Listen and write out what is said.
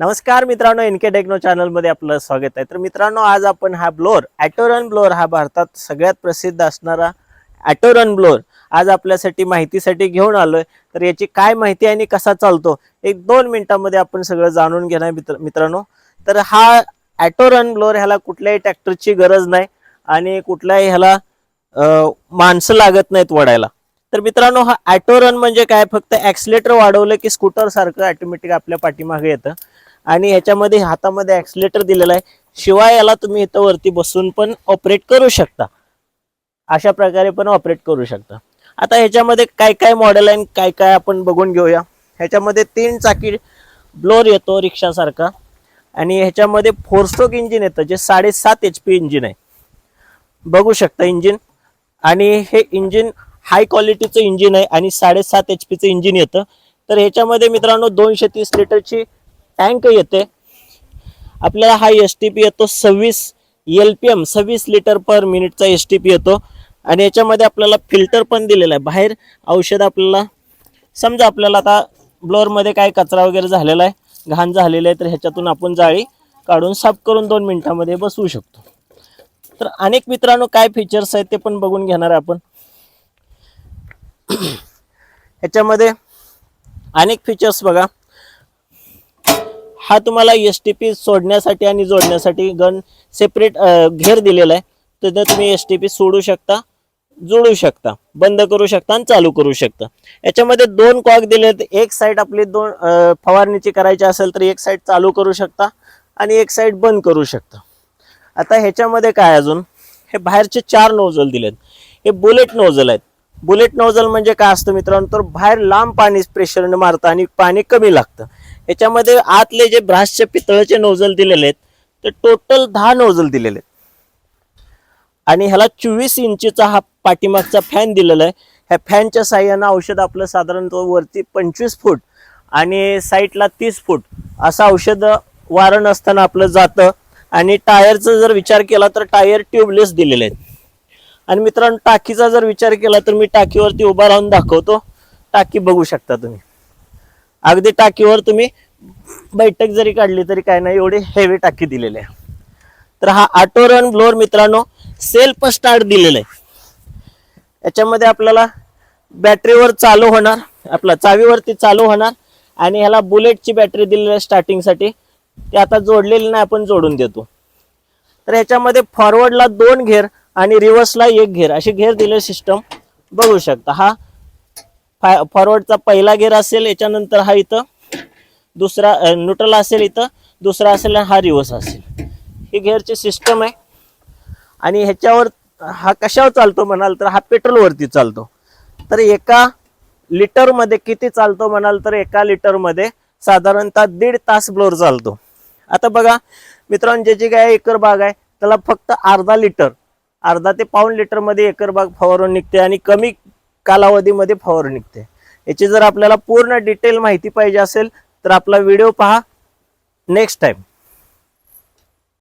नमस्कार मित्रांनो NK techno चॅनलमध्ये आपलं स्वागत आहे. तर मित्रांनो आज आपण हा ब्लोअर ॲटोरन ब्लोअर हा भारतात सगळ्यात प्रसिद्ध असणारा ॲटोरन ब्लोअर आज आपल्यासाठी माहितीसाठी घेऊन आलोय. तर याची काय माहिती आणि कसा चालतो एक दोन मिनिटांमध्ये आपण सगळं जाणून घेणार मित्र मित्रांनो. तर हा ॲटोरन ब्लोअर ह्याला कुठल्याही ट्रॅक्टरची गरज नाही आणि कुठल्याही ह्याला माणसं लागत नाहीत वडायला. तर मित्रांनो हा ॲटोरन म्हणजे काय? फक्त ॲक्सिलेटर वाढवलं की स्कूटर सारखं ऑटोमॅटिक आपल्या पाठीमागे येतं. आणि ह्याच्यामध्ये हातामध्ये ॲक्सिलेटर दिलेला आहे. शिवाय याला तुम्ही इथं वरती बसून पण ऑपरेट करू शकता. अशा प्रकारे पण ऑपरेट करू शकता. आता ह्याच्यामध्ये काय काय मॉडेल आहे आणि काय काय आपण बघून घेऊया. ह्याच्यामध्ये तीन चाकी ब्लोअर येतो रिक्षासारखा. आणि ह्याच्यामध्ये फोर स्ट्रोक इंजिन येतं जे साडेसात एच पी इंजिन आहे. बघू शकता इंजिन आणि हे इंजिन हाय क्वालिटीचं इंजिन आहे आणि साडेसात एच पीचं इंजिन येतं. तर ह्याच्यामध्ये मित्रांनो दोनशे तीस लिटरची टँक येते. आपल्याला हा एस टी पी येतो सव्वीस एल पी एम सव्वीस लिटर पर मिनिटचा एस टी पी येतो. आणि याच्यामध्ये आपल्याला फिल्टर पण दिलेला आहे. बाहेर औषध आपल्याला समजा आपल्याला आता ब्लोअरमध्ये काय कचरा वगैरे झालेला आहे घाण झालेला आहे तर ह्याच्यातून आपण जाळी काढून साफ करून दोन मिनटामध्ये बसवू शकतो. तर अनेक मित्रांनो काय फीचर्स आहेत ते पण बघून घेणार आहे आपण. ह्याच्यामध्ये अनेक फीचर्स बघा. हा तुम्हाला एस टी पी सोडण्यासाठी आणि जोडण्यासाठी गन सेपरेट घेर दिलेला आहे. तिथं तुम्ही एस टी पी सोडू शकता जोडू शकता बंद करू शकता आणि चालू करू शकता. याच्यामध्ये दोन कॉक दिले आहेत. एक साईड आपली दोन फवारणीची करायची असेल तर एक साईड चालू करू शकता आणि एक साईड बंद करू शकता. आता ह्याच्यामध्ये काय अजून? हे बाहेरचे चार नोझल दिलेत. हे बुलेट नोझल आहेत. बुलेट नोझल म्हणजे काय असतं मित्रांनो? तर बाहेर लांब पाणी प्रेशरने मारतं आणि पाणी कमी लागतं. याच्यामध्ये आतले जे ब्रासचे पितळाचे नोझल दिलेले आहेत ते टोटल दहा नोजल दिलेले आहेत. आणि ह्याला चोवीस इंचीचा हा पाठीमागचा फॅन दिलेला आहे. ह्या फॅनच्या साह्यानं औषध आपलं साधारणतः वरती पंचवीस फूट आणि साईडला तीस फूट असं औषध वारं नसताना आपलं जातं. आणि टायरचा जर विचार केला तर टायर ट्यूबलेस दिलेले आहेत. आणि मित्रांनो टाकीचा जर विचार केला तर मी टाकीवरती उभा राहून दाखवतो. टाकी बघू शकता तुम्ही. अगदी टाकीवर तुम्ही बैठक जरी काढली तरी काय नाही एवढी हेवी टाकी दिलेली आहे. तर हा ऑटो रन ब्लोअर मित्रांनो सेल्फ स्टार्ट दिलेला आहे. याच्यामध्ये आपल्याला बॅटरीवर चालू होणार आपला चावीवरती चालू होणार आणि ह्याला बुलेटची बॅटरी दिलेली आहे स्टार्टिंगसाठी ती आता जोडलेली नाही आपण जोडून देतो. तर ह्याच्यामध्ये फॉरवर्डला दोन घेर आणि रिव्हर्सला एक घेर अशी घेर दिलेली सिस्टम बघू शकता. हा फाय फॉरवर्डचा पहिला गेअर असेल याच्यानंतर हा इथं. दुसरा न्यूट्रल असेल इथं. दुसरा असेल हा रिवर्स असेल. ही गेअरची सिस्टम आहे. आणि ह्याच्यावर हा कशावर चालतो म्हणाल तर हा पेट्रोलवरती चालतो. तर एका लिटरमध्ये किती चालतो म्हणाल तर एका लिटरमध्ये साधारणतः दीड तास ब्लोअर चालतो. आता बघा मित्रांनो ज्याची काय एकर बाग आहे त्याला फक्त अर्धा लिटर अर्धा ते पाऊण लिटरमध्ये एकर बाग फवारून निघते आणि कमी कालावधीमध्ये फवारून निघते. याची जर आपल्याला पूर्ण डिटेल माहिती पाहिजे असेल तर आपला व्हिडिओ पहा. Next time